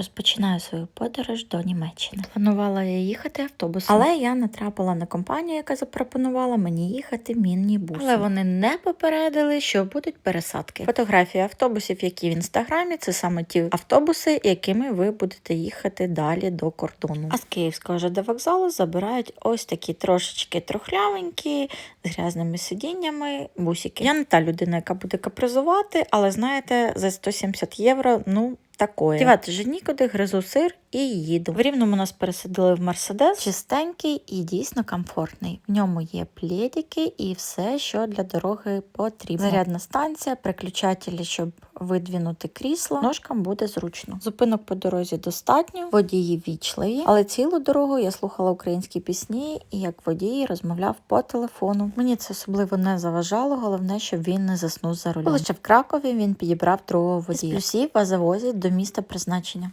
розпочинаю свою подорож до Німеччини. Планувала я їхати автобусом, але я натрапила на компанію, яка запропонувала мені їхати міні-бусом. Але вони не попередили, що будуть пересадки. Фотографії автобусів, які в інстаграмі, це саме ті автобуси, якими ви будете їхати далі до кордону. А з Київського ЖД вокзалу забирають ось такі трошечки трохлявенькі, з грязними сидіннями, бусики. Я не та людина, яка буде капризувати, але знаєте, за 170 євро, ну. Такое. Дівати вже нікуди, гризу сир і їду. В рівному нас пересадили в Мерседес, чистенький і дійсно комфортний. В ньому є плєдики і все, що для дороги потрібно. Зарядна станція, переключателі, щоб видвінути крісло. Ножкам буде зручно. Зупинок по дорозі достатньо, водії вічливі, але цілу дорогу я слухала українські пісні і як водій розмовляв по телефону. Мені це особливо не заважало. Головне, щоб він не заснув за рулем. Коли ще в Кракові він підібрав другого водія. З плюсів вас завозять до міста призначення.